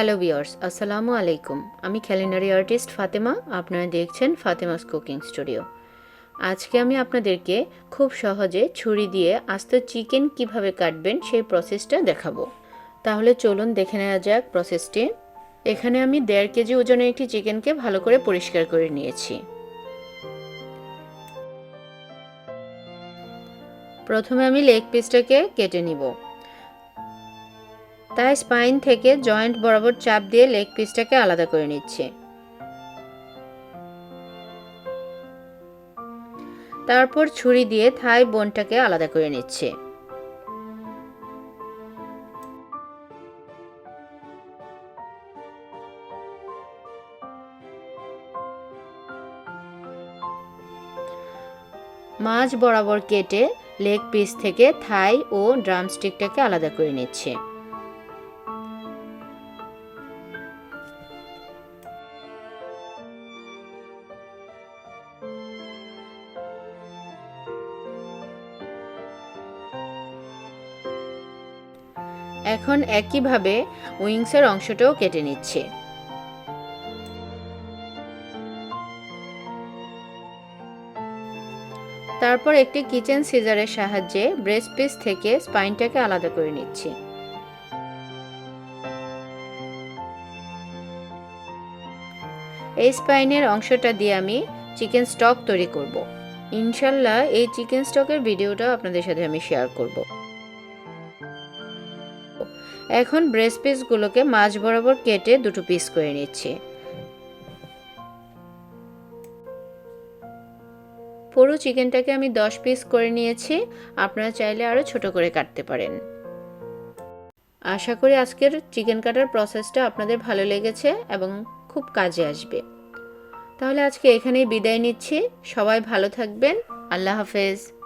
Hello বিয়ার্স আসসালামু আলাইকুম আমি ক্যালেন্ডারি আর্টিস্ট ফাতেমা আপনারা দেখছেন ফাতেমাস কুকিং স্টুডিও আজকে আমি আপনাদেরকে খুব সহজে ছুরি দিয়ে আস্ত চিকেন কীভাবে কাটবেন সেই প্রসেসটা দেখাবো। তাহলে চলুন দেখে নেওয়া যাক প্রসেসটি এখানে আমি দেড় কেজি ওজনের একটি চিকেনকে ভালো করে পরিষ্কার করে নিয়েছি। প্রথমে আমি লেগ পিসটাকে কেটে নিব। তাই স্পাইন থেকে জয়েন্ট বরাবর চাপ দিয়ে লেগ পিসটাকে আলাদা করে নিচ্ছে। তারপর ছুরি দিয়ে থাই বোনটাকে আলাদা করে নিচ্ছে। মাছ বরাবর কেটে লেগ পিস থেকে থাই ও ড্রামস্টিকটাকে আলাদা করে নিচ্ছে। এখন একইভাবে উইংসের অংশটাও কেটে নিচ্ছে। তারপর একটি কিচেন সিজারের সাহায্যে ব্রেস্ট পিস থেকে স্পাইনটাকে আলাদা করে নিচ্ছি। এই স্পাইনের অংশটা দিয়ে আমি চিকেন স্টক তৈরি করব। ইনশাল্লাহ এই চিকেন স্টকের ভিডিওটা আপনাদের সাথে আমি শেয়ার করব। এখন ব্রেস্ট পিসগুলোকে মাছ বরাবর কেটে দুটো পিস করে নিচ্ছি। পুরো চিকেনটাকে আমি দশ পিস করে নিয়েছি, আপনারা চাইলে আরও ছোট করে কাটতে পারেন। আশা করি আজকের চিকেন কাটার প্রসেসটা আপনাদের ভালো লেগেছে এবং খুব কাজে আসবে। তাহলে আজকে এখানেই বিদায় নিচ্ছি, সবাই ভালো থাকবেন, আল্লাহ হাফেজ।